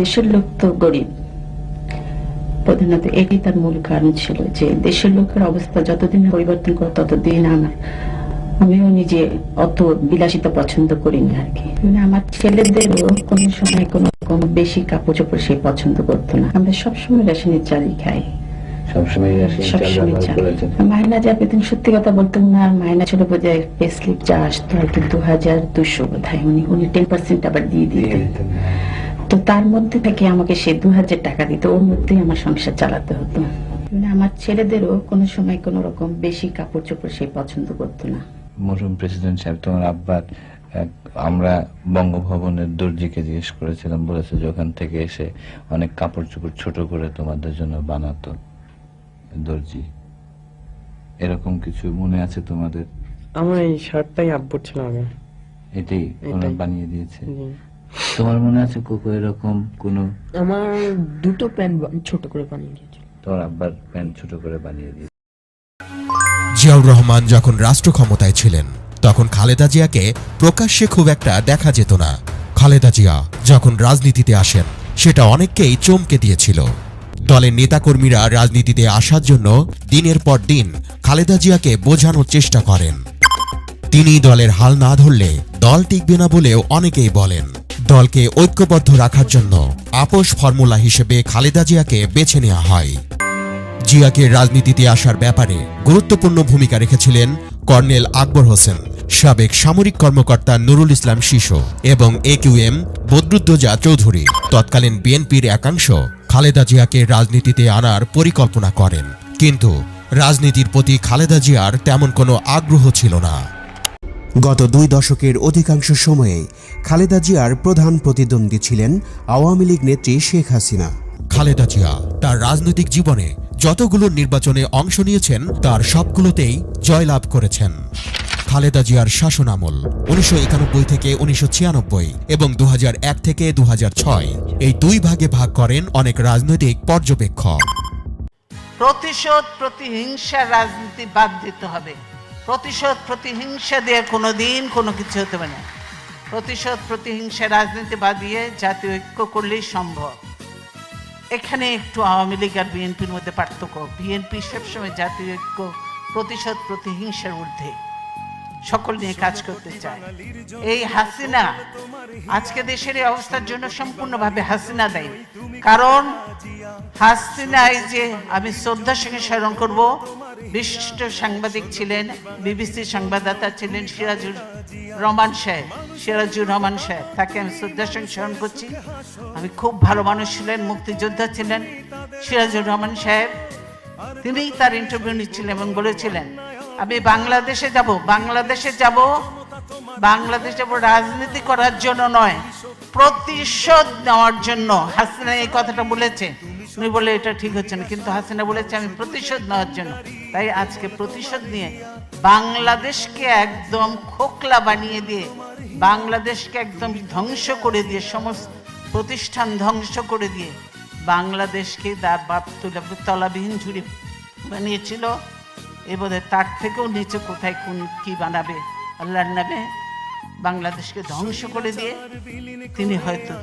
দেশের লোক তো গরিব। প্রধানত এটি তার মূল কারণ ছিল যে দেশের লোকের অবস্থা যতদিন পরিবর্তন করে ততদিন আমার আমিও নিজে অত বিলাসিতা পছন্দ করি না আর কি। মানে আমার ছেলেদেরও কোনো সময় কোনো কোনো বেশি কাপড় চোপড় সে পছন্দ করতো না। আমরা সবসময় রেশনের চালই খাই। মায়না যা পেতেন সত্যি কথা বলতাম না মায়না ছিল বোধহয় পে স্লিপ যা আসতো আর কি দু হাজার দুশো বোধ হয় উনি উনি টেন পার্সেন্ট আবার দিয়ে দিতেন। দিতেন। তো তার মধ্যে থেকে আমাকে সে দু হাজার টাকা দিত। ওর মধ্যেই আমার সংসার চালাতে হতো। মানে আমার ছেলেদেরও কোনো সময় কোনো রকম বেশি কাপড় চোপড় সে পছন্দ করতো না। মরহুম প্রেসিডেন্ট সাহেব তোমার আব্বার আমরা বঙ্গভবনের দর্জিকে জিজ্ঞেস করেছিলাম বলেছে যে ওখান থেকে এসে অনেক কাপড় চোপড় ছোট করে তোমাদের জন্য বানাতো দর্জি। এরকম কিছু মনে আছে তোমাদের? আমার এই শার্টটাই আব্বুর ছিল আগে। এটাই বানিয়ে দিয়েছে। জি। তোমার মনে আছে কোকো এরকম কোনো? আমার দুটো প্যান্ট ছোট করে বানিয়ে দিয়েছিল। তোমার আব্বার প্যান্ট ছোট করে বানিয়ে দিয়েছে। জিয়াউর রহমান যখন রাষ্ট্র ক্ষমতায় ছিলেন তখন খালেদা জিয়াকে প্রকাশ্যে খুব একটা দেখা যেত না। খালেদা জিয়া যখন রাজনীতিতে আসেন সেটা অনেককেই চমকে দিয়েছিল। দলের নেতাকর্মীরা রাজনীতিতে আসার জন্য দিনের পর দিন খালেদা জিয়াকে বোঝানোর চেষ্টা করেন। তিনি দলের হাল না ধরলে দল টিকবে না বলেও অনেকেই বলেন। দলকে ঐক্যবদ্ধ রাখার জন্য আপোষ ফর্মুলা হিসেবে খালেদা জিয়াকে বেছে নেওয়া হয়। জিয়াকে রাজনীতিতে আসার ব্যাপারে গুরুত্বপূর্ণ ভূমিকা রেখেছিলেন কর্নেল আকবর হোসেন, সাবেক সামরিক কর্মকর্তা নুরুল ইসলাম শিশু এবং A Q M Badruddoza Chowdhury. তৎকালীন বিএনপির একাংশ খালেদা জিয়াকে রাজনীতিতে আনার পরিকল্পনা করেন। কিন্তু রাজনীতির প্রতি খালেদা জিয়ার তেমন কোনো আগ্রহ ছিল না। গত দুই দশকের অধিকাংশ সময়ে খালেদা জিয়ার প্রধান প্রতিদ্বন্দ্বী ছিলেন আওয়ামী লীগ নেত্রী শেখ হাসিনা। খালেদা জিয়া তার রাজনৈতিক জীবনে যতগুলো নির্বাচনে অংশ নিয়েছেন তার সবগুলোতেই জয়লাভ করেছেন। খালেদা জিয়ার শাসনামল উনিশশো একানব্বই থেকে উনিশশো ছিয়ানব্বই এবং দু হাজার এক থেকে দু হাজার ছয় এই দুই ভাগে ভাগ করেন অনেক রাজনৈতিক পর্যবেক্ষক। প্রতিশোধ প্রতিহিংসার রাজনীতি বাদ দিতে হবে। প্রতিশোধ প্রতিহিংসা দিয়ে কোনো দিন কোনো কিছু হতে পারে না। প্রতিশোধ প্রতিহিংসা রাজনীতি বাদ দিয়ে জাতীয় ঐক্য করলেই সম্ভব। এখানে একটু আওয়ামী লীগ আর বিএনপির মধ্যে পার্থক্য। বিএনপি সবসময় জাতীয় ঐক্য, প্রতিশোধ প্রতিহিংসার ঊর্ধ্বে। সকল নিয়ে কাজ করতে চায়। এই হাসিনা, আজকে দেশের এই অবস্থার জন্য সম্পূর্ণভাবে হাসিনা দেয়। কারণ হাসিনা এই যে আমি শ্রদ্ধার সঙ্গে স্মরণ করব বিশিষ্ট সাংবাদিক ছিলেন, বিবিসি সংবাদদাতা ছিলেন সিরাজুর রহমান সাহেব, সিরাজুর রহমান সাহেব। তাকে আমি শ্রদ্ধার সঙ্গে স্মরণ করছি। আমি খুব ভালো মানুষ ছিলেন, মুক্তিযোদ্ধা ছিলেন সিরাজুর রহমান সাহেব। তিনিই তার ইন্টারভিউ নিচ্ছিলেন এবং বলেছিলেন, আমি বাংলাদেশে যাব বাংলাদেশে যাব। বাংলাদেশ যাব রাজনীতি করার জন্য নয়, প্রতিশোধ নেওয়ার জন্য। হাসিনা এই কথাটা বলেছে। উনি বলে এটা ঠিক হচ্ছে না, কিন্তু হাসিনা বলেছে আমি প্রতিশোধ নেওয়ার জন্য। তাই আজকে প্রতিশোধ নিয়ে বাংলাদেশকে একদম খোকলা বানিয়ে দিয়ে, বাংলাদেশকে একদম ধ্বংস করে দিয়ে, সমস্ত প্রতিষ্ঠান ধ্বংস করে দিয়ে, বাংলাদেশকে বাপ তুলা তলাবিহীন ঝুড়ি বানিয়েছিল। এ তার থেকেও নিচে কোথায় কোন কি বানাবে, আল্লাহর নামে বাংলাদেশকে ধ্বংস করে দিয়ে তিনি হয়তো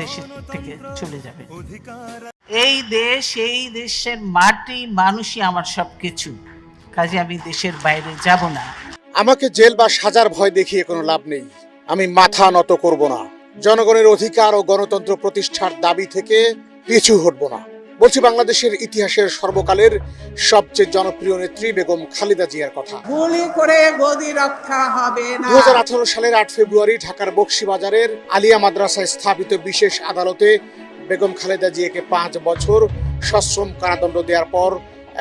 দেশের থেকে চলে যাবেন। এই দেশ, এই দেশের মাটি, মানুষই আমার সবকিছু। কাজে আমি দেশের বাইরে যাব না। আমাকে জেল বা সাজার ভয় দেখিয়ে কোনো লাভ নেই। আমি মাথা নত করব না। জনগণের অধিকার ও গণতন্ত্র প্রতিষ্ঠার দাবি থেকে পিছু হটব না। বলছি বাংলাদেশের ইতিহাসের সর্বকালের সবচেয়ে জনপ্রিয় নেত্রী বেগম খালেদা জিয়ার কথা। গুলি করে গদি রক্ষা হবে না। দু হাজার আঠেরো সালের আট ফেব্রুয়ারি ঢাকার বক্সিবাজারের আলিয়া মাদ্রাসায় স্থাপিত বিশেষ আদালতে বেগম খালেদা জিয়াকে পাঁচ বছর সশ্রম কারাদণ্ড দেওয়ার পর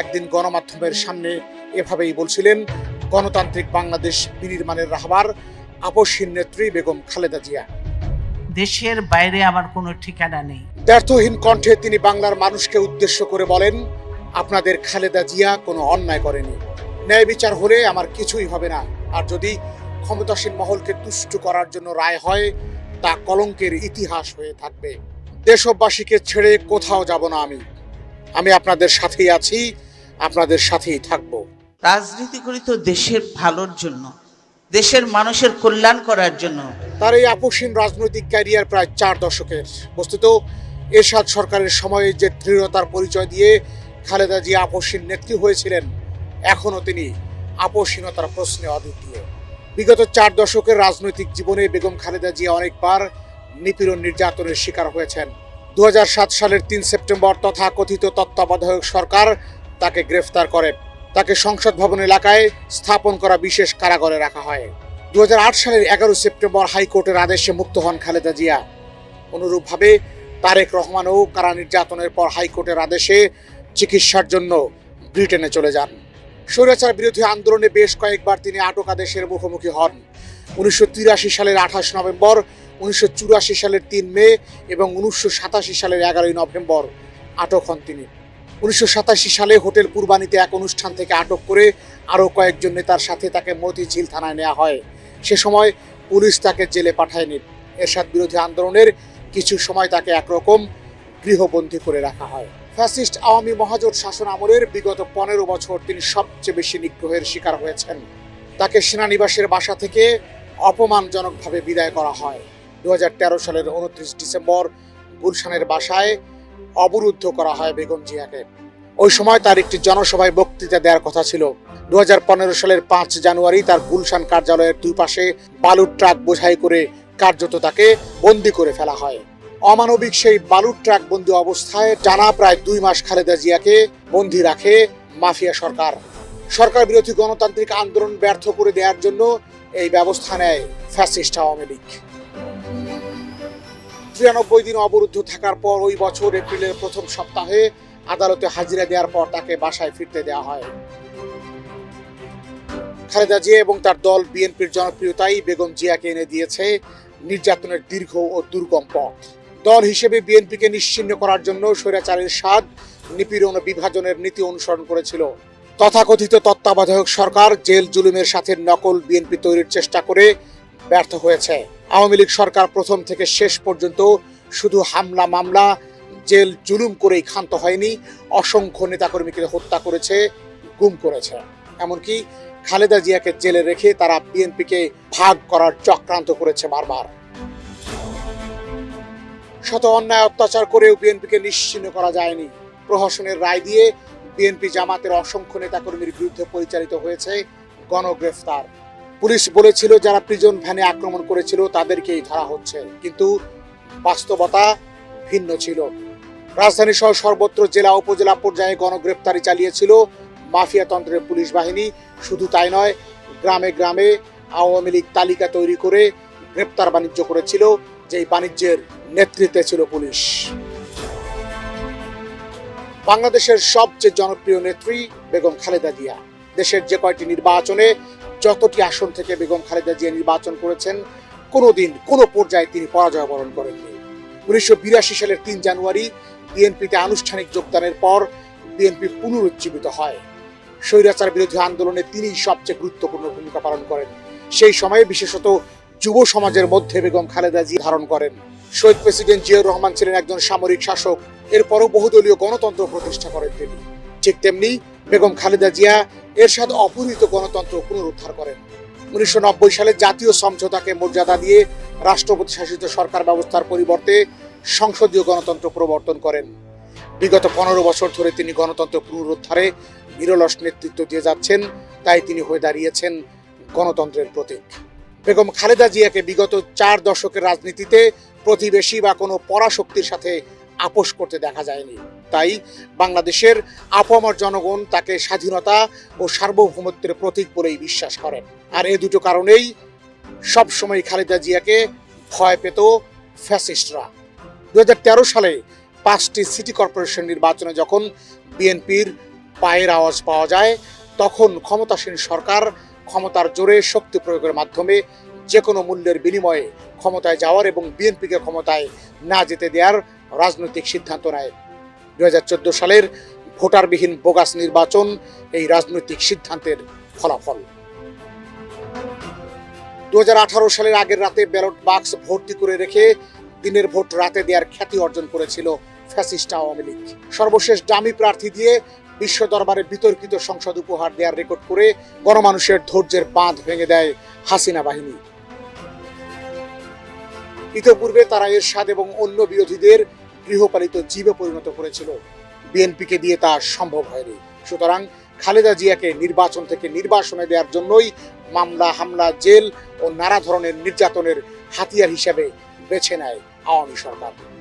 একদিন গণমাধ্যমের সামনে এভাবেই বলছিলেন গণতান্ত্রিক বাংলাদেশ বিনির্মাণের রাহবার আপসহীন নেত্রী বেগম খালেদা জিয়া। দেশের বাইরে আমার কোনো ঠিকানা নেই। ব্যর্থহীন কণ্ঠে তিনি বাংলার মানুষকে উদ্দেশ্য করে বলেন আপনাদের খালেদা জিয়া কোনো অন্যায় করেনি। ন্যায় বিচার হলে আমার কিছুই হবে না। আর যদি ক্ষমতাসীন মহলকে তুষ্ট করার জন্য রায় হয় তা কলঙ্কের ইতিহাস হয়ে থাকবে। দেশবাসীকে ছেড়ে কোথাও যাব না আমি। আমি আপনাদের সাথেই আছি আপনাদের সাথেই থাকব। রাজনীতি করি তো দেশের ভালোর জন্য দেশের মানুষের কল্যাণ করার জন্য। তার এই আপসীন রাজনৈতিক ক্যারিয়ার প্রায় চার দশকের। বস্তুত এরশাদ সরকারের সময়ে যে দৃঢ়তার পরিচয় দিয়ে খালেদা জিয়া আপসীন নেত্রী হয়েছিলেন, এখনও তিনি আপসীনতার প্রশ্নে অদ্বিতীয়। বিগত চার দশকের রাজনৈতিক জীবনে বেগম খালেদা জিয়া অনেকবার নিপীড়ন নির্যাতনের শিকার হয়েছেন। দুহাজার সাত সালের তিন সেপ্টেম্বর তথা কথিত তত্ত্বাবধায়ক সরকার তাকে গ্রেফতার করে। তাকে সংসদ ভবন এলাকায় স্থাপন করা বিশেষ কারাগারে রাখা হয়। দু হাজার আট সালের এগারো সেপ্টেম্বর হাইকোর্টের আদেশে মুক্ত হন খালেদা জিয়া। অনুরূপভাবে তারেক রহমানও কারা নির্যাতনের পর হাইকোর্টের আদেশে চিকিৎসার জন্য ব্রিটেনে চলে যান। স্বৈরাচার বিরোধী আন্দোলনে বেশ কয়েকবার তিনি আটক আদেশের মুখোমুখি হন। উনিশশো তিরাশি সালের আঠাশ নভেম্বর, উনিশশো চুরাশি সালের তিন মে এবং উনিশশো সাতাশি সালের এগারোই নভেম্বর আটক হন তিনি। উনিশশো সাতাশি সালে হোটেল কুরবানিতে এক অনুষ্ঠান থেকে আটক করে আরও কয়েকজন নেতার সাথে তাকে মতিঝিল থানায় নেওয়া হয়। সে সময় পুলিশ তাকে জেলে পাঠায়নি। এরশাদ বিরোধী আন্দোলনের কিছু সময় তাকে একরকম গৃহবন্দী করে রাখা হয়। ফ্যাসিস্ট আওয়ামী মহাজোট শাসন আমলের বিগত পনেরো বছর তিনি সবচেয়ে বেশি নিগ্রহের শিকার হয়েছেন। তাকে সেনানিবাসের বাসা থেকে অপমানজনকভাবে বিদায় করা হয়। দু হাজার তেরো সালের উনত্রিশ ডিসেম্বর গুলশানের বাসায় অবরুদ্ধ করা হয় বেগম জিয়াকে। ওই সময় তার একটি জনসভায় বক্তৃতা দেওয়ার কথা ছিল। দুই হাজার পনেরো সালের পাঁচ জানুয়ারি তার গুলশান কার্যালয়ের দুই পাশে বালুর ট্রাক বোঝাই করে কার্যত তাকে বন্দি করে ফেলা হয়। অমানবিক সেই বালুর ট্রাক বন্দি অবস্থায় টানা প্রায় দুই মাস খালেদা জিয়াকে বন্দি রাখে মাফিয়া সরকার। সরকার বিরোধী গণতান্ত্রিক আন্দোলন ব্যর্থ করে দেওয়ার জন্য এই ব্যবস্থা নেয় ফ্যাসিস্ট আওয়ামী লীগ। তিরানব্বই দিন অবরুদ্ধ থাকার পর ওই বছর এপ্রিলের প্রথম সপ্তাহে আদালতে হাজিরা দেওয়ার পর তাকে বাসায় ফিরতে দেওয়া হয়। খালেদা জিয়া এবং তার দল বিএনপির জনপ্রিয়তাই বেগম জিয়াকে এনে দিয়েছে নির্যাতনের দীর্ঘ ও দুর্গম পথ। দল হিসেবে বিএনপিকে নিশ্চিহ্ন করার জন্য স্বৈরাচারের স্বাদ নিপীড়ন বিভাজনের নীতি অনুসরণ করেছিল। তথাকথিত তত্ত্বাবধায়ক সরকার জেল জুলুমের সাথে নকল বিএনপি তৈরির চেষ্টা করে ব্যর্থ হয়েছে। আওয়ামী লীগ সরকার প্রথম থেকে শেষ পর্যন্ত শুধু হামলা মামলা, জেল জুলুম করেই ক্ষান্ত হয়নি, অসংখ্য নেতাকর্মীকে হত্যা করেছে, গুম করেছে। এমনকি খালেদা জিয়াকে জেলে রেখে তারা বিএনপিকে ভাগ করার চক্রান্ত করেছে বারবার। শত অন্যায় অত্যাচার করেও বিএনপিকে নিশ্চিন্ন করা যায়নি। প্রহসনের রায় দিয়ে বিএনপি জামাতের অসংখ্য নেতাকর্মীর বিরুদ্ধে পরিচালিত হয়েছে গণগ্রেফতার। পুলিশ বলেছিল, যারা প্রিজন ভ্যানে আক্রমণ করেছিল তাদেরকেই ধরা হচ্ছে। কিন্তু বাস্তবতা ভিন্ন ছিল। রাজধানী সহ সর্বত্র জেলা, উপজেলা পর্যায়ে গণগ্রেফতারি চালিয়েছিল মাফিয়াতন্ত্রের পুলিশ বাহিনী, শুধু তাই নয়, গ্রামে গ্রামে আওয়ামী লীগ তালিকা তৈরি করে গ্রেপ্তার বাণিজ্য করেছিল, যেই বাণিজ্যের নেতৃত্বে ছিল পুলিশ। বাংলাদেশের সবচেয়ে জনপ্রিয় নেত্রী বেগম খালেদা জিয়া। দেশের যে কয়টি নির্বাচনে যতটি আসন থেকে বেগম খালেদা জিয়া নির্বাচন করেছেন, কোনোদিন কোনো পর্যায়ে তিনি পরাজয় বরণ করেননি। উনিশশো বিরাশি সালের তিন জানুয়ারি বিএনপিতে আনুষ্ঠানিক যোগদানের পর বিএনপি পুনরুজ্জীবিত হয়। স্বৈরাচার বিরোধী আন্দোলনে তিনি সবচেয়ে গুরুত্বপূর্ণ ভূমিকা পালন করেন। সেই সময়ে বিশেষত যুব সমাজের মধ্যে বেগম খালেদা জি ধারণ করেন। শহীদ প্রেসিডেন্ট জিয়াউর রহমান ছিলেন একজন সামরিক শাসক। এরপরও বহুদলীয় গণতন্ত্র প্রতিষ্ঠা করেন তিনি। ঠিক তেমনি বেগম খালেদা জিয়া এরশাদ অপহৃত গণতন্ত্র পুনরুদ্ধার করেন। উনিশশো নব্বই সালে জাতীয় সমঝোতাকে মর্যাদা দিয়ে রাষ্ট্রপতি শাসিত সরকার ব্যবস্থার পরিবর্তে সংসদীয় গণতন্ত্র প্রবর্তন করেন। বিগত পনেরো বছর ধরে তিনি গণতন্ত্র পুনরুদ্ধারে নিরলস নেতৃত্ব দিয়ে যাচ্ছেন, তাই তিনি হয়ে দাঁড়িয়েছেন গণতন্ত্রের প্রতীক। বেগম খালেদা জিয়াকে বিগত চার দশকের রাজনীতিতে প্রতিবেশী বা কোনো পরাশক্তির সাথে আপোষ করতে দেখা যায়নি। তাই বাংলাদেশের আপামর জনগণ তাকে স্বাধীনতা ও সার্বভৌমত্বের প্রতীক বলেই বিশ্বাস করেন। আর এ দুটো কারণেই সবসময় খালেদা জিয়াকে ভয় পেত ফ্যাসিস্টরা। দু হাজার তেরো সালে পাঁচটি সিটি কর্পোরেশন নির্বাচনে যখন বিএনপির পায়ের আওয়াজ পাওয়া যায়, তখন ক্ষমতাসীন সরকার ক্ষমতার জোরে শক্তি প্রয়োগের মাধ্যমে যে কোনো মূল্যের বিনিময়ে ক্ষমতায় যাওয়ার এবং বিএনপিকে ক্ষমতায় না যেতে দেওয়ার রাজনৈতিক সিদ্ধান্ত নেয়। দুই হাজার চোদ্দ সালের ভোটারবিহীন বোগাস নির্বাচন এই রাজনৈতিক সিদ্ধান্তের ফলাফল। দু হাজার আঠারো সালের আগের রাতে ব্যালট বাক্স ভর্তি করে রেখে দিনের ভোট রাতে দেওয়ার খ্যাতি অর্জন করেছিল ফ্যাসিস্ট আওয়ামী লীগ। সর্বশেষ ডামি প্রার্থী দিয়ে বিশ্ব দরবারে বিতর্কিত সংসদ উপহার দেওয়ার রেকর্ড করে গণমানুষের ধৈর্যের বাঁধ ভেঙে দেয় হাসিনা বাহিনী। ইতিপূর্বে তারা এরশাদ এবং অন্য বিরোধীদের গৃহপালিত জীবে পরিণত করেছিল। বিএনপিকে দিয়ে তা সম্ভব হয়নি। সুতরাং খালেদা জিয়াকে নির্বাচন থেকে নির্বাসনে দেওয়ার জন্যই মামলা, হামলা, জেল ও নানা ধরনের নির্যাতনের হাতিয়ার হিসেবে বেছে নেয় আওয়ামী সরকার।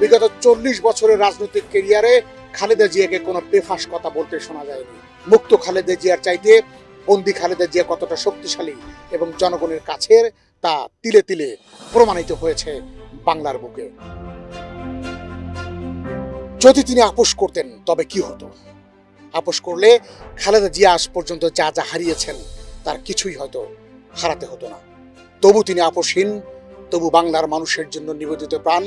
বিগত চল্লিশ বছরের রাজনৈতিক কেরিয়ারে খালেদা জিয়াকে কোনো বেফাস কথা বলতে শোনা যায়নি। মুক্ত খালেদা জিয়ার চাইতে বন্দি খালেদা জিয়া কতটা শক্তিশালী এবং জনগণের কাছের তা তিলে তিলে প্রমাণিত হয়েছে বাংলার বুকে। যদি তিনি আপোষ করতেন, তবে কি হতো? আপোষ করলে খালেদা জিয়া আজ পর্যন্ত যা যা হারিয়েছেন, তার কিছুই হয়তো হারাতে হতো না। তবু তিনি আপোষহীন তবু বাংলার মানুষের জন্য নিবেদিত প্রাণ।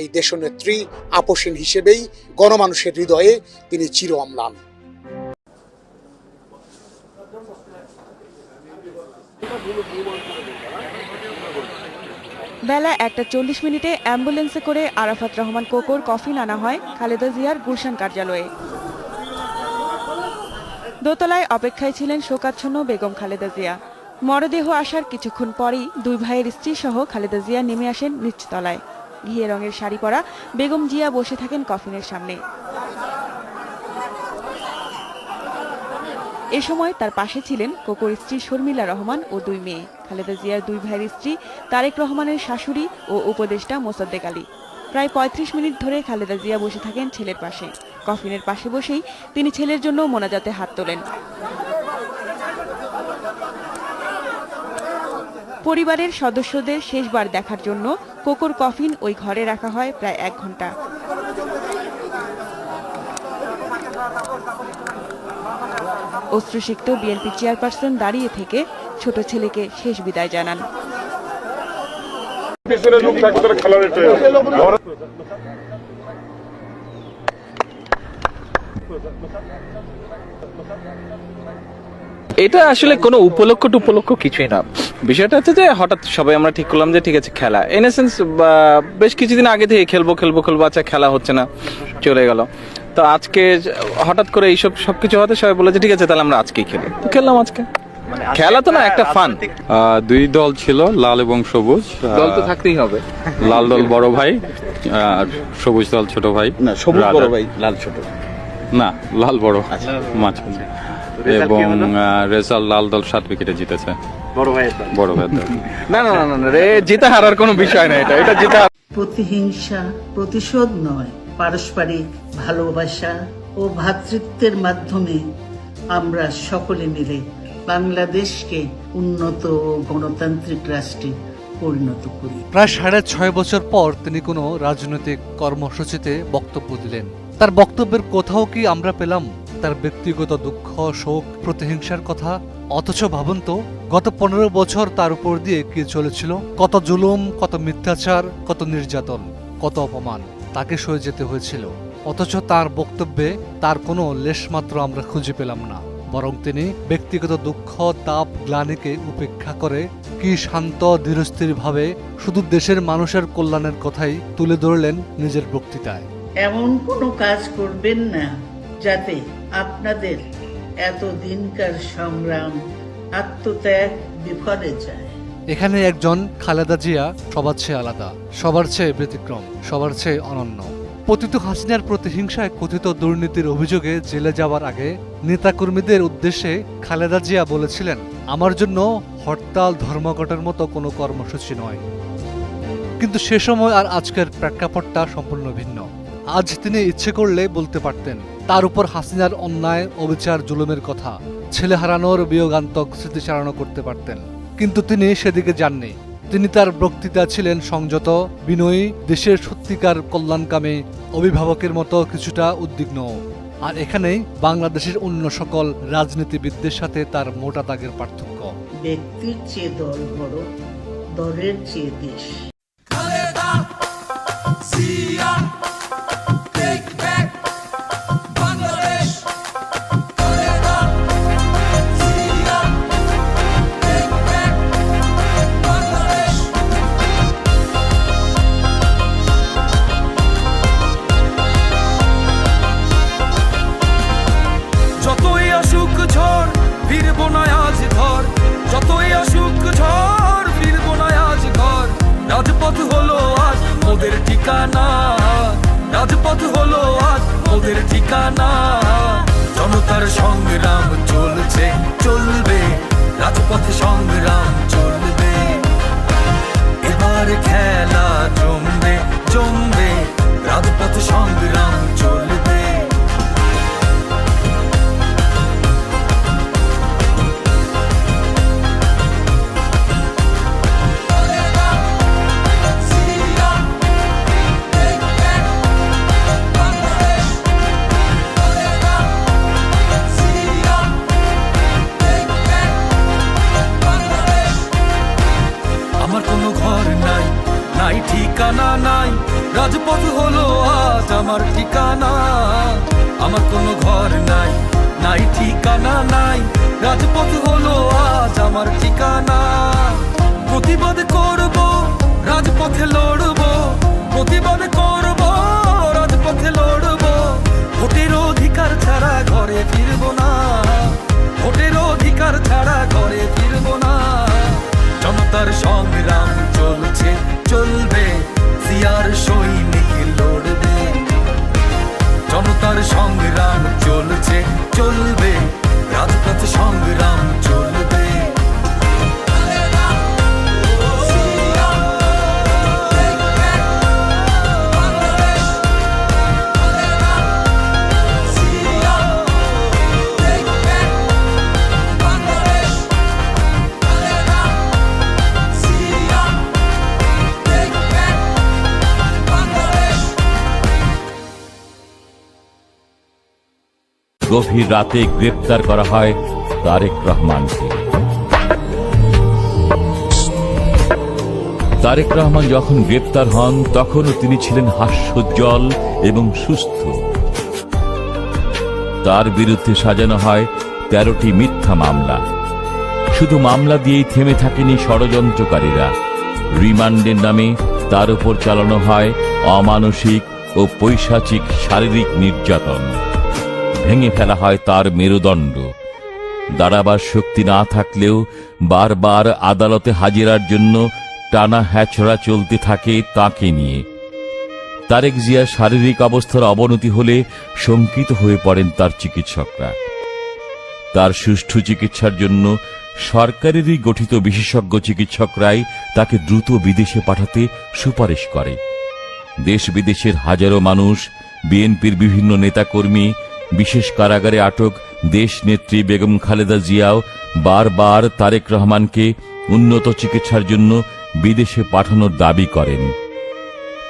এই দেশনেত্রী আপোষহীন হিসেবেই গণমানুষের হৃদয়ে তিনি চির অম্লান। বেলা একটা চল্লিশ মিনিটে অ্যাম্বুলেন্সে করে আরাফাত রহমান কোকোর কফিন আনা হয় খালেদা জিয়ার গুলশান কার্যালয়ে। দোতলায় অপেক্ষায় ছিলেন শোকাচ্ছন্ন বেগম খালেদা জিয়া। মরদেহ আসার কিছুক্ষণ পরেই দুই ভাইয়ের স্ত্রী সহ খালেদা জিয়া নেমে আসেন নিচতলায় ঘিয়ে রঙের শাড়ি পরা বেগম জিয়া বসে থাকেন কফিনের সামনে। এ সময় তার পাশে ছিলেন কোকোর স্ত্রী শর্মিলা রহমান ও দুই মেয়ে। খালেদা জিয়ার দুই ভাইয়ের স্ত্রী তারেক রহমানের শাশুড়ি ও উপদেষ্টা মোসাদ্দেক আলী। প্রায় পঁয়ত্রিশ মিনিট ধরে খালেদা জিয়া বসে থাকেন ছেলের পাশে। কফিনের পাশে বসেই তিনি ছেলের জন্য মোনাজাতে হাত তোলেন। পরিবারের সদস্যদের শেষবার দেখার জন্য কোকোর কফিন ওই ঘরে রাখা হয় প্রায় এক ঘণ্টা। অশ্রুসিক্ত বিএনপি চেয়ারপারসন দাঁড়িয়ে থেকে ছোট ছেলেকে শেষ বিদায় জানান। এটা আসলে কোনো উপলক্ষ টুপলক্ষ কিছুই না। বিষয়টা হচ্ছে যে হঠাৎ সবাই আমরা ঠিক করলাম যে ঠিক আছে খেলা। ইন এ সেন্স বেশ কিছুদিন আগে থেকে খেলব খেলব খেলব আচ্ছা খেলা হচ্ছে না চলে গেল। তো আজকে হঠাৎ করে এইসব সবকিছু হতে সবাই বলে যে ঠিক আছে তাহলে আমরা আজকেই খেলি। তো খেললাম আজকে। খেলা তো না একটা ফান দুই দল ছিল লাল এবং সবুজ। দল তো থাকতেই হবে। লাল দল বড় ভাই আর সবুজ দল ছোট ভাই না সবুজ বড় ভাই লাল ছোট। না লাল বড় মাঝখানে। এবং রেজাল্ট লাল দল সাত উইকেটে জিতেছে। বড় ভাইয়ের দল। না না না না, না রে জিতে হারার কোনো বিষয় না এটা এটা জিতে প্রতিহিংসা প্রতিশোধ নয় পারস্পরিক ভালোবাসা ও ভ্রাতৃত্বের মাধ্যমে আমরা সকলে মিলে বাংলাদেশকে উন্নত ও গণতান্ত্রিক রাষ্ট্রে পরিণত করি। প্রায় সাড়ে ছয় বছর পর তিনি কোনো রাজনৈতিক কর্মসূচিতে বক্তব্য দিলেন। তার বক্তব্যের কোথাও কি আমরা পেলাম? তার ব্যক্তিগত দুঃখ, শোক, প্রতিহিংসার কথা, অথচ ভাবুন তো গত পনেরো বছর তার উপর দিয়ে কি চলেছিল? কত জুলুম, কত মিথ্যাচার, কত নির্যাতন, কত অপমান, তাকে সয়ে যেতে হয়েছিল। অথচ তার বক্তব্যে তার কোনো লেশমাত্র আমরা খুঁজে পেলাম না। বরং তিনি ব্যক্তিগত দুঃখ, তাপ, গ্লানিকে উপেক্ষা করে কি শান্ত ধীরস্থির ভাবে শুধু দেশের মানুষের কল্যাণের কথাই তুলে ধরলেন নিজের বক্তৃতায়। এমন কোনো কাজ করবেন না, যাতে আপনাদের এত দিনকার সংগ্রাম আত্মত্যাগ বিফলে যায়। এখানে একজন খালেদা জিয়া সবার চেয়ে আলাদা, সবার চেয়ে ব্যতিক্রম, সবার চেয়ে অনন্য। পতিত হাসিনার প্রতিহিংসায় কথিত দুর্নীতির অভিযোগে জেলে যাওয়ার আগে নেতাকর্মীদের উদ্দেশ্যে খালেদা জিয়া বলেছিলেন, আমার জন্য হরতাল ধর্মঘটের মতো কোনো কর্মসূচি নয়। কিন্তু সে সময় আর আজকের প্রেক্ষাপটটা সম্পূর্ণ ভিন্ন। আজ তিনি ইচ্ছে করলে বলতে পারতেন তার উপর হাসিনার অন্যায় অবিচার জুলুমের কথা। ছেলে হারানোর বিয়োগান্তক স্মৃতিচারণা করতে পারতেন। কিন্তু তিনি সেদিকে যাননি। তিনি তার বক্তৃতা ছিলেন সংযত বিনয়ী দেশের সত্যিকার কল্যাণকামী অভিভাবকের মতো কিছুটা উদ্বিগ্ন। আর এখানেই বাংলাদেশের অন্য সকল রাজনীতিবিদদের সাথে তার মোটা দাগের পার্থক্য। ব্যক্তির চেয়ে দল বড় দলের চেয়ে দেশ। রাজপথ হলো আজ ওদের ঠিকানা। জনতার সংগ্রাম চলছে চলবে। রাজপথে সংগ্রাম চলবে। এবার খেলা ঠিকানা? আমার কোনো ঘর নাই নাই ঠিকানা নাই। রাজপথ হলো আজ আমার ঠিকানা। গভীর রাতে গ্রেপ্তার করা হয় তারেক রহমানকে। তারেক রহমান যখন গ্রেপ্তার হন, তখনও তিনি ছিলেন হাস্যোজ্জ্বল এবং সুস্থ। তার বিরুদ্ধে সাজানো হয় তেরোটি মিথ্যা মামলা। শুধু মামলা দিয়েই থেমে থাকেনি ষড়যন্ত্রকারীরা। রিমান্ডের নামে তার উপর চালানো হয় অমানসিক ও পৈশাচিক শারীরিক নির্যাতন। ভেঙে ফেলা হয় তার মেরুদণ্ড। দাঁড়াবার শক্তি না থাকলেও বারবার আদালতে হাজিরার জন্য টানা হ্যাচড়া চলতে থাকে তাকে নিয়ে। তারেক জিয়ার শারীরিক অবস্থার অবনতি হলে শঙ্কিত হয়ে পড়েন তার চিকিৎসকরা। তার সুষ্ঠু চিকিৎসার জন্য সরকারেরই গঠিত বিশেষজ্ঞ চিকিৎসকরাই তাকে দ্রুত বিদেশে পাঠাতে সুপারিশ করে। দেশ বিদেশের হাজারো মানুষ, বিএনপির বিভিন্ন নেতাকর্মী বিশেষ কারাগারে আটক দেশ নেত্রী বেগম খালেদা জিয়াও বারবার তারেক রহমানকে উন্নত চিকিৎসার জন্য বিদেশে পাঠানোর দাবি করেন।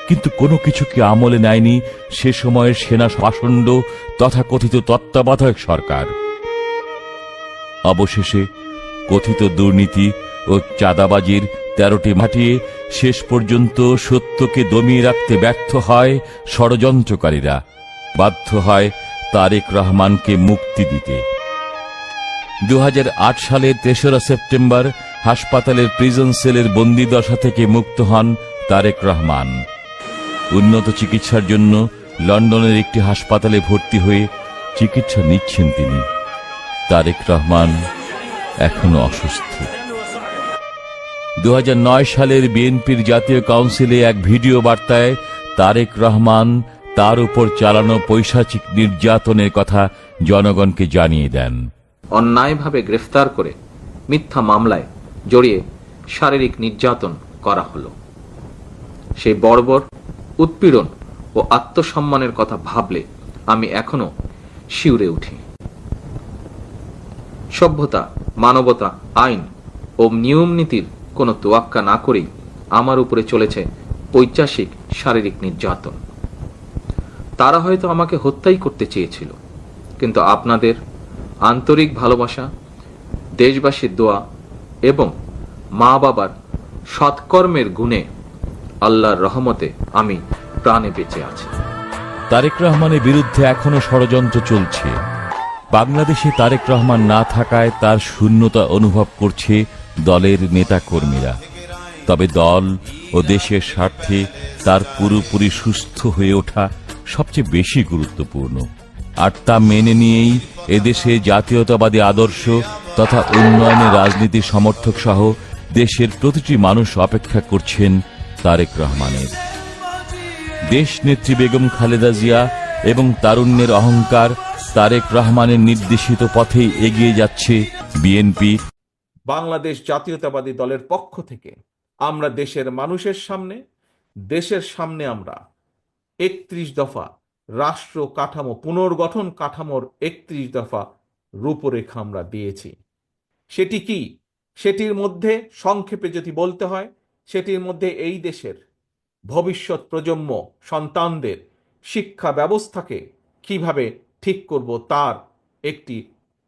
কিন্তু কোনো কিছুকে আমলে নেয়নি সে সময়ের সেনা শাসণ্ড তথাকথিত তত্ত্বাবধায়ক সরকার। অবশেষে কথিত দুর্নীতি ও চাঁদাবাজির তেরোটি মাটিয়ে শেষ পর্যন্ত সত্যকে দমিয়ে রাখতে ব্যর্থ হয় ষড়যন্ত্রকারীরা। বাধ্য হয় তারেক রহমানকে মুক্তি দিতে। দু সালের তেসরা সেপ্টেম্বর হাসপাতালের প্রিজন সেলের বন্দিদশা থেকে মুক্ত হন তারেক রহমান। উন্নত চিকিৎসার জন্য লন্ডনের একটি হাসপাতালে ভর্তি হয়ে চিকিৎসা নিচ্ছেন তিনি। তারেক রহমান এখনও অসুস্থ। দু হাজার নয় সালের বিএনপির জাতীয় কাউন্সিলে এক ভিডিও বার্তায় তারেক রহমান তার উপর চালানো পৈশাচিক নির্যাতনের কথা জনগণকে জানিয়ে দেন। অন্যায়ভাবে গ্রেফতার করে মিথ্যা মামলায় জড়িয়ে শারীরিক নির্যাতন করা হলো। সেই বর্বর, উৎপীড়ন ও আত্মসম্মানের কথা ভাবলে আমি এখনও শিউরে উঠি। সভ্যতা, মানবতা, আইন ও নিয়ম নীতির কোনো তোয়াক্কা না করেই আমার উপরে চলেছে পৈচাসিক শারীরিক নির্যাতন। তারা হয়তো আমাকে হত্যাই করতে চেয়েছিল। কিন্তু আপনাদের আন্তরিক ভালোবাসা, দেশবাসীর দোয়া এবং মা বাবার সৎকর্মের গুণে আল্লাহর রহমতে আমি প্রাণে বেঁচে আছি। তারেক রহমানের বিরুদ্ধে এখনও ষড়যন্ত্র চলছে। বাংলাদেশে তারেক রহমান না থাকায় তার শূন্যতা অনুভব করছে দলের নেতাকর্মীরা। তবে দল ও দেশের স্বার্থে তার পুরোপুরি সুস্থ হয়ে ওঠা সবচেয়ে বেশি গুরুত্বপূর্ণ। আর তা মেনে নিয়েই এদেশে জাতীয়তাবাদী আদর্শ তথা উন্নয়নের রাজনীতির সমর্থক সহ দেশের প্রতিটি মানুষ অপেক্ষা করছেন তারেক রহমানের। দেশ নেত্রী বেগম খালেদা জিয়া এবং তারুণ্যের অহংকার তারেক রহমানের নির্দেশিত পথেই এগিয়ে যাচ্ছে বিএনপি। বাংলাদেশ জাতীয়তাবাদী দলের পক্ষ থেকে আমরা দেশের মানুষের সামনে, দেশের সামনে আমরা একত্রিশ দফা রাষ্ট্র কাঠামো, পুনর্গঠন কাঠামোর একত্রিশ দফা রূপরেখা আমরা দিয়েছি। সেটি কি? সেটির মধ্যে সংক্ষেপে যদি বলতে হয়, সেটির মধ্যে এই দেশের ভবিষ্যৎ প্রজন্ম, সন্তানদের শিক্ষা ব্যবস্থাকে কীভাবে ঠিক করব তার একটি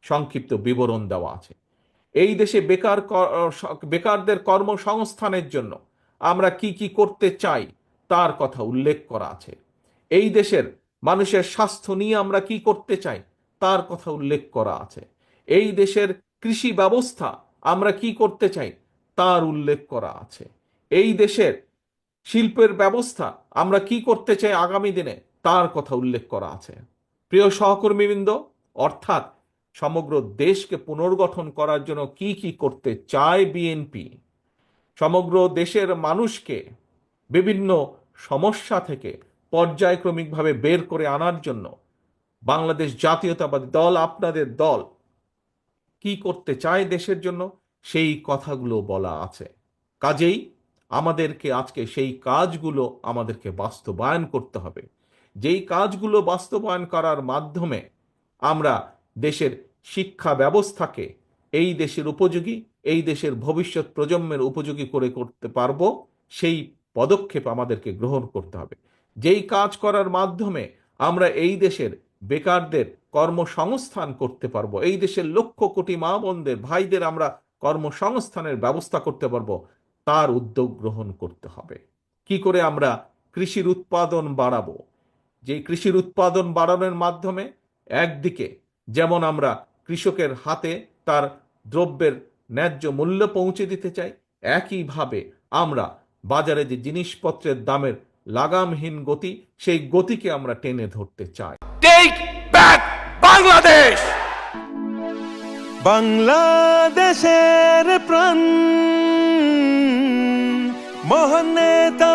সংক্ষিপ্ত বিবরণ দেওয়া আছে। এই দেশে বেকার বেকারদের কর্মসংস্থানের জন্য আমরা কি কি করতে চাই তার কথা উল্লেখ করা আছে। এই দেশের মানুষের স্বাস্থ্য নিয়ে আমরা কি করতে চাই, তার কথা উল্লেখ করা আছে। এই দেশের কৃষি ব্যবস্থা আমরা কি করতে চাই, তার উল্লেখ করা আছে। এই দেশের শিল্পের ব্যবস্থা আমরা কি করতে চাই আগামী দিনে, তার কথা উল্লেখ করা আছে। প্রিয় সহকর্মীবৃন্দ, অর্থাৎ সমগ্র দেশকে পুনর্গঠন করার জন্য কি কি করতে চায় বিএনপি? সমগ্র দেশের মানুষকে বিভিন্ন সমস্যা থেকে পর্যায়ক্রমিকভাবে বের করে আনার জন্য বাংলাদেশ জাতীয়তাবাদী দল আপনাদের দল কি করতে চায় দেশের জন্য সেই কথাগুলো বলা আছে। কাজেই আমাদেরকে আজকে সেই কাজগুলো আমাদেরকে বাস্তবায়ন করতে হবে। যেই কাজগুলো বাস্তবায়ন করার মাধ্যমে আমরা দেশের শিক্ষা ব্যবস্থাকে এই দেশের উপযোগী, এই দেশের ভবিষ্যৎ প্রজন্মের উপযোগী করে করতে পারব, সেই পদক্ষেপ আমাদেরকে গ্রহণ করতে হবে। যেই কাজ করার মাধ্যমে আমরা এই দেশের বেকারদের কর্মসংস্থান করতে পারব, এই দেশের লক্ষ কোটি মা বোনদের, ভাইদের আমরা কর্মসংস্থানের ব্যবস্থা করতে পারব, তার উদ্যোগ গ্রহণ করতে হবে। কি করে আমরা কৃষির উৎপাদন বাড়াবো? যে কৃষির উৎপাদন বাড়ানোর মাধ্যমে একদিকে যেমন আমরা কৃষকের হাতে তার দ্রব্যের ন্যায্য মূল্য পৌঁছে দিতে চাই, একইভাবে আমরা বাজারে যে জিনিসপত্রের দামের লাগামহীন গতি সেই গতিকে আমরা টেনে ধরতে চাই। টেক ব্যাক বাংলাদেশ বাংলাদেশের প্রাণ মহান নেতা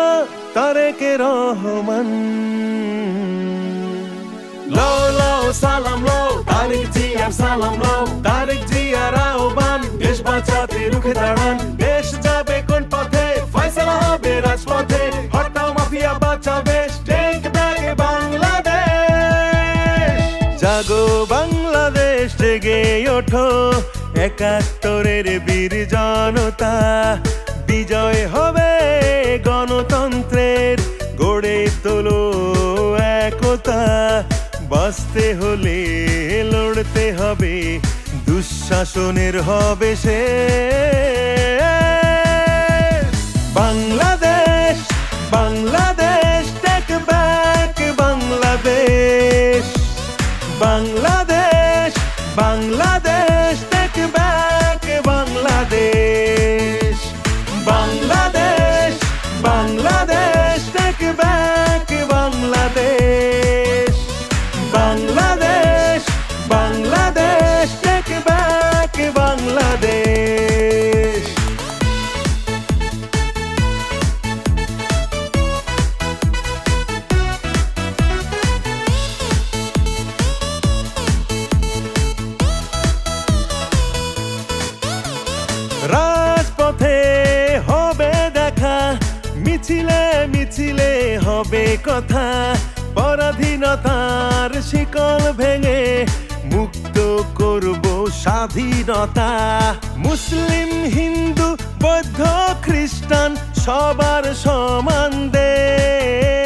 তারেক রহমান। লও লও সালাম লও তারেক জিয়ার সালাম লও তারেক জিয়ার আহ্বান। দেশ বাঁচাতে রুখে দাঁড়ান দেশ যাবে কোন পথে। রাজপথে হটাও মাফিয়া বাঁচাবে। Take back Bangladesh. জাগো বাংলাদেশ, জেগে ওঠো। একাত্তরের বীর জনতা, বিজয় হবে গণতন্ত্রের। গড়ে তোলো একতা, বাঁচতে হলে লড়তে হবে, দুঃশাসনের হবে সে। Bangladesh Bangladesh take back Bangladesh. Bangladesh ভেবেছিলে হবে কথা। পরাধীনতার শিকল ভেঙে মুক্ত করব স্বাধীনতা। মুসলিম, হিন্দু, বৌদ্ধ, খ্রিস্টান সবার সমান দেয়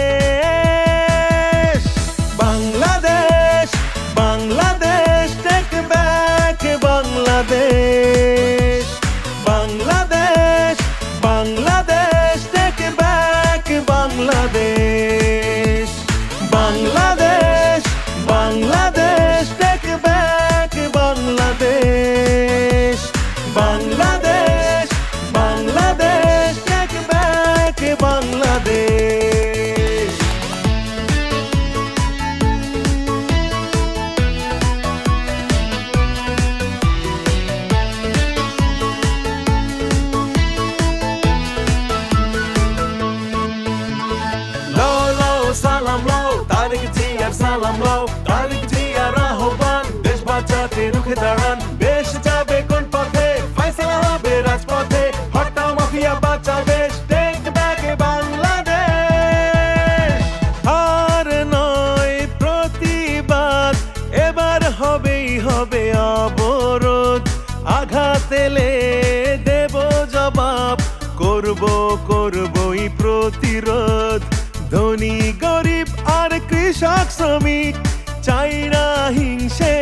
করব করবই প্রতিরোধ। ধনী গরিব আর কৃষক শ্রমিক চাই না হিংসে